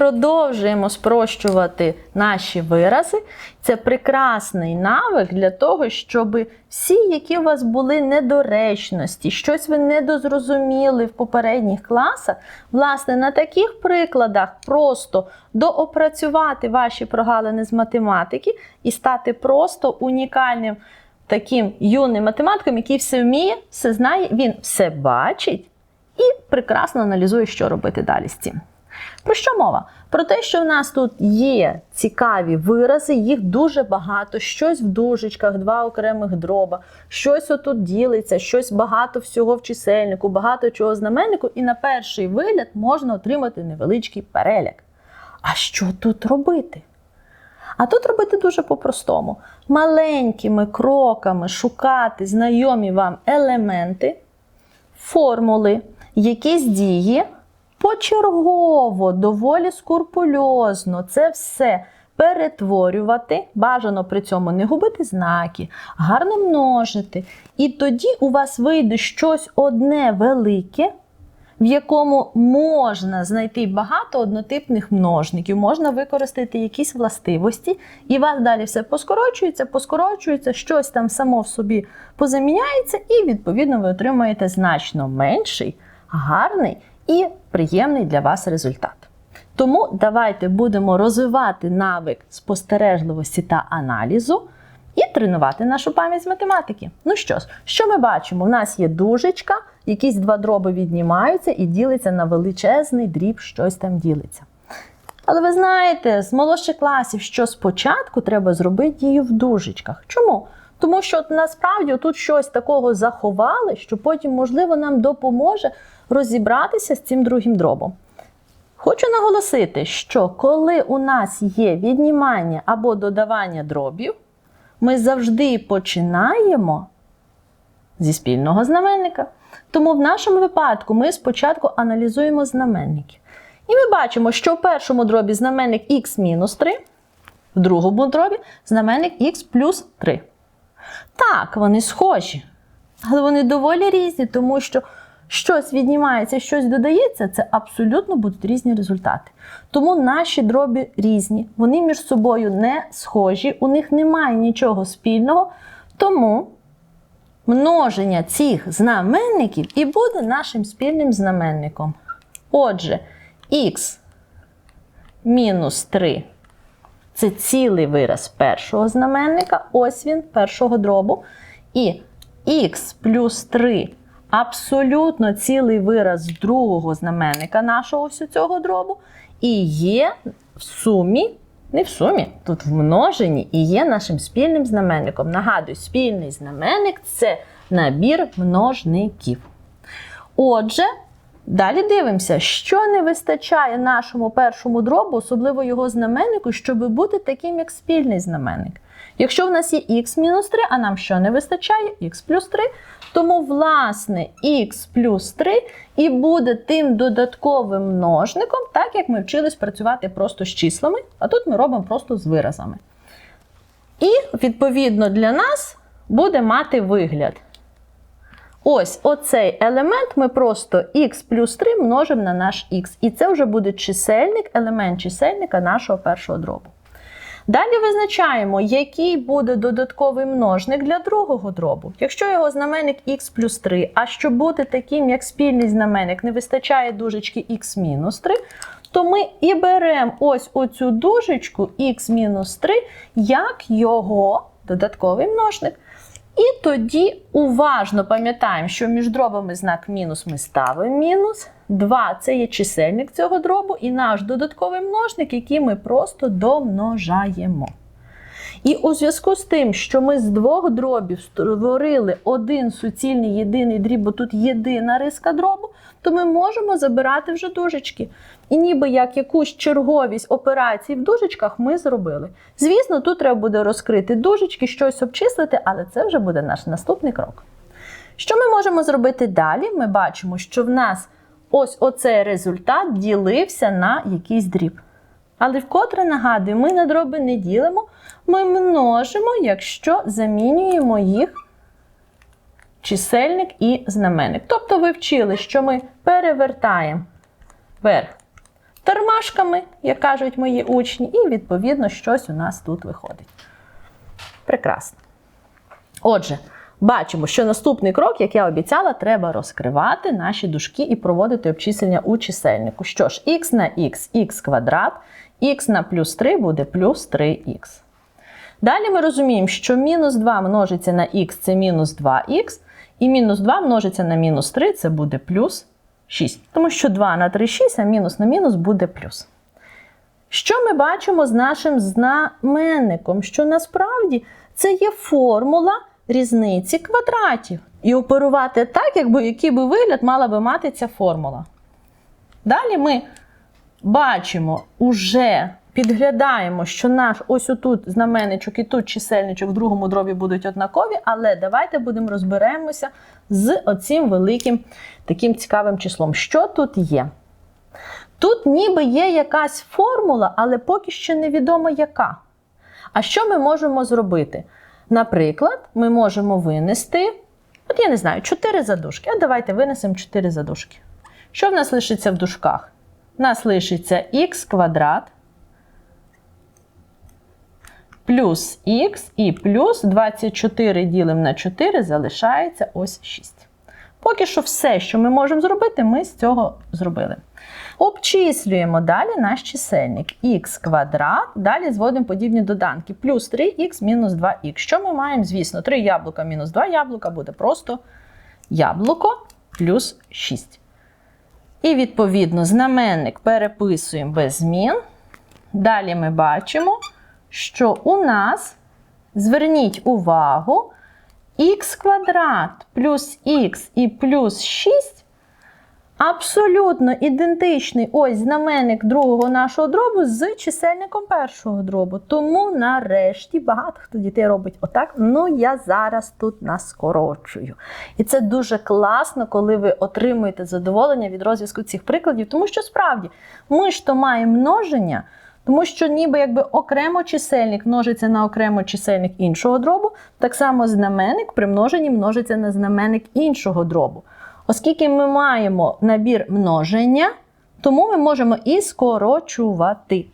продовжуємо спрощувати наші вирази. Це прекрасний навик для того, щоб всі, які у вас були недоречності, щось ви недозрозуміли в попередніх класах, власне, на таких прикладах просто доопрацювати ваші прогалини з математики і стати просто унікальним таким юним математиком, який все вміє, все знає, він все бачить і прекрасно аналізує, що робити далі з цим. Про що мова? Про те, що в нас тут є цікаві вирази, їх дуже багато, щось в дужечках, два окремих дроба, щось отут ділиться, щось багато всього в чисельнику, багато чого знаменнику, і на перший вигляд можна отримати невеличкий переляк. А що тут робити? А тут робити дуже по-простому: маленькими кроками шукати знайомі вам елементи, формули, якісь дії, почергово, доволі скурпульозно це все перетворювати, бажано при цьому не губити знаки, гарно множити. І тоді у вас вийде щось одне велике в якому можна знайти багато однотипних множників, можна використати якісь властивості, і у вас далі все поскорочується, поскорочується, щось там само в собі позаміняється, і, відповідно, ви отримаєте значно менший, гарний і приємний для вас результат. Тому давайте будемо розвивати навик спостережливості та аналізу. І тренувати нашу пам'ять з математики. Ну що ж, що ми бачимо? У нас є дужечка, якісь два дроби віднімаються і ділиться на величезний дріб, щось там ділиться. Але ви знаєте, з молодших класів, що спочатку треба зробити дію в дужечках. Чому? Тому що от насправді тут щось такого заховали, що потім, можливо, нам допоможе розібратися з цим другим дробом. Хочу наголосити, що коли у нас є віднімання або додавання дробів, ми завжди починаємо зі спільного знаменника. Тому в нашому випадку ми спочатку аналізуємо знаменники. І ми бачимо, що в першому дробі знаменник х-3, в другому дробі знаменник х плюс 3. Так, вони схожі, але вони доволі різні, тому що щось віднімається, щось додається, це абсолютно будуть різні результати. Тому наші дробі різні, вони між собою не схожі, у них немає нічого спільного. Тому множення цих знаменників і буде нашим спільним знаменником. Отже, х мінус 3 це цілий вираз першого знаменника, ось він, першого дробу. І х плюс 3 абсолютно цілий вираз другого знаменника нашого ось цього дробу. І є в сумі, не в сумі, тут в множенні і є нашим спільним знаменником. Нагадую, спільний знаменник це набір множників. Отже, далі дивимося, що не вистачає нашому першому дробу, особливо його знаменнику, щоб бути таким, як спільний знаменник. Якщо в нас є х-3, а нам що не вистачає? х плюс 3, тому, власне, х плюс 3 і буде тим додатковим множником, так як ми вчились працювати просто з числами, а тут ми робимо просто з виразами. І, відповідно, для нас буде мати вигляд. Ось оцей елемент ми просто х плюс 3 множимо на наш х. І це вже буде чисельник, елемент чисельника нашого першого дробу. Далі визначаємо, який буде додатковий множник для другого дробу. Якщо його знаменник х плюс 3, а щоб бути таким, як спільний знаменник, не вистачає дужечки х мінус 3, то ми і беремо ось оцю дужечку х мінус 3 як його додатковий множник. І тоді уважно пам'ятаємо, що між дробами знак мінус ми ставимо мінус. 2 це є чисельник цього дробу, і наш додатковий множник, який ми просто домножаємо. І у зв'язку з тим, що ми з двох дробів створили один суцільний єдиний дріб, бо тут єдина риска дробу, то ми можемо забирати вже дужечки. І ніби як якусь черговість операцій в дужечках ми зробили. Звісно, тут треба буде розкрити дужечки, щось обчислити, але це вже буде наш наступний крок. Що ми можемо зробити далі? Ми бачимо, що в нас ось оцей результат ділився на якийсь дріб. Але вкотре нагадую, ми на дроби не ділимо, ми множимо, якщо замінюємо їх чисельник і знаменник. Тобто ви вчили, що ми перевертаємо верх тормашками, як кажуть мої учні, і відповідно щось у нас тут виходить. Прекрасно. Отже, бачимо, що наступний крок, як я обіцяла, треба розкривати наші дужки і проводити обчислення у чисельнику. Що ж, х на х, х квадрат, х на плюс 3 буде плюс 3х. Далі ми розуміємо, що мінус 2 множиться на х це мінус 2х, і мінус 2 множиться на мінус 3 це буде плюс 6. Тому що 2 на 3 6, а мінус на мінус буде плюс. Що ми бачимо з нашим знаменником? Що насправді це є формула різниці квадратів. І оперувати так, якби який би вигляд мала би мати ця формула. Далі ми бачимо, уже підглядаємо, що наш ось отут знаменничок і тут чисельничок в другому дробі будуть однакові, але давайте будемо розберемося з оцим великим таким цікавим числом. Що тут є? Тут ніби є якась формула, але поки що невідомо яка. А що ми можемо зробити? Наприклад, ми можемо винести, от я не знаю, 4 задушки. А давайте винесемо 4 задушки. Що в нас лишиться в дужках? Нас лишиться х квадрат плюс х і плюс 24 ділимо на 4 залишається ось 6. Поки що все, що ми можемо зробити, ми з цього зробили. Обчислюємо далі наш чисельник х квадрат, далі зводимо подібні доданки. Плюс 3х мінус 2х. Що ми маємо? Звісно, 3 яблука мінус 2 яблука буде просто яблуко плюс 6. І, відповідно, знаменник переписуємо без змін. Далі ми бачимо, що у нас, зверніть увагу, х квадрат плюс х і плюс 6 абсолютно ідентичний ось знаменник другого нашого дробу з чисельником першого дробу. Тому нарешті багато хто дітей робить отак. Ну, я зараз тут наскорочую. І це дуже класно, коли ви отримуєте задоволення від розв'язку цих прикладів, тому що справді ми ж то маємо множення. Тому що ніби якби окремо чисельник множиться на окремо чисельник іншого дробу, так само знаменник при множенні множиться на знаменник іншого дробу. Оскільки ми маємо набір множення, тому ми можемо і скорочувати.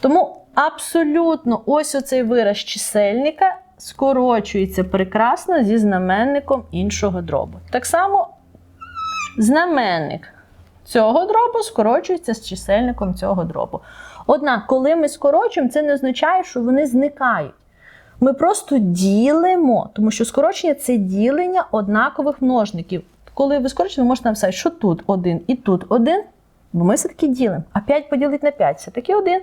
Тому абсолютно ось оцей вираз чисельника скорочується прекрасно зі знаменником іншого дробу. Так само знаменник цього дробу скорочується з чисельником цього дробу. Однак, коли ми скорочуємо, це не означає, що вони зникають. Ми просто ділимо, тому що скорочення це ділення однакових множників. Коли ви скорочуєте, ви можете написати, що тут один і тут один, бо ми все-таки ділимо. А 5 поділити на 5 це таки один.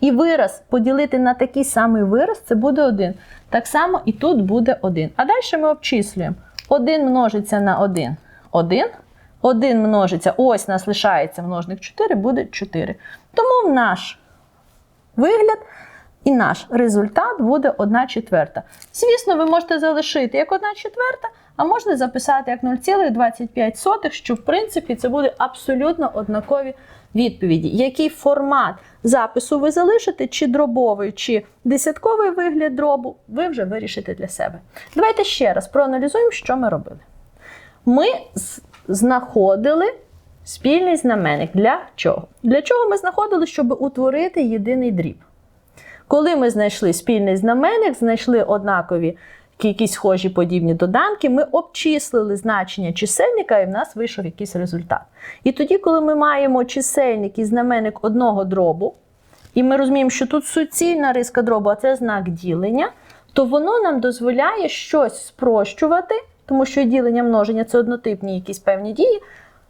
І вираз поділити на такий самий вираз це буде один. Так само і тут буде один. А далі ми обчислюємо. 1 множиться на 1 1. 1 множиться, ось нас лишається множник 4, буде 4. Тому наш вигляд і наш результат буде 1 четверта. Звісно, ви можете залишити як 1 четверта, а можна записати як 0,25, що в принципі це буде абсолютно однакові відповіді. Який формат запису ви залишите, чи дробовий, чи десятковий вигляд дробу, ви вже вирішите для себе. Давайте ще раз проаналізуємо, що ми робили. Ми знаходили спільний знаменник. Для чого? Для чого ми знаходили, щоб утворити єдиний дріб? Коли ми знайшли спільний знаменник, знайшли однакові якісь схожі подібні доданки, ми обчислили значення чисельника, і в нас вийшов якийсь результат. І тоді, коли ми маємо чисельник і знаменник одного дробу, і ми розуміємо, що тут суцільна риска дробу, а це знак ділення, то воно нам дозволяє щось спрощувати, тому що ділення множення це однотипні якісь певні дії,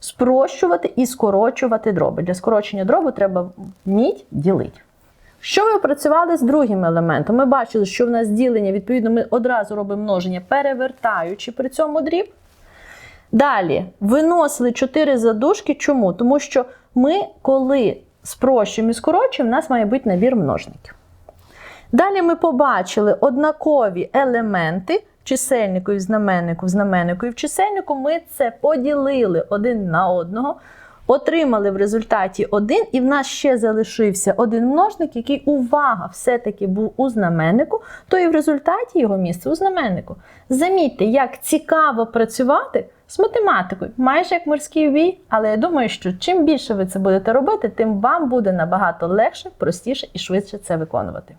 спрощувати і скорочувати дроби. Для скорочення дробу треба вміть ділити. Що ми опрацювали з другим елементом? Ми бачили, що в нас ділення, відповідно, ми одразу робимо множення, перевертаючи при цьому дріб. Далі виносили 4 задушки. Чому? Тому що ми, коли спрощуємо і скорочуємо, в нас має бути набір множників. Далі ми побачили однакові елементи чисельнику і знаменнику, в знаменнику і в чисельнику. Ми це поділили один на одного. Отримали в результаті один, і в нас ще залишився один множник, який, увага, все-таки був у знаменнику, то і в результаті його місце у знаменнику. Замітьте, як цікаво працювати з математикою, майже як морський бій, але я думаю, що чим більше ви це будете робити, тим вам буде набагато легше, простіше і швидше це виконувати.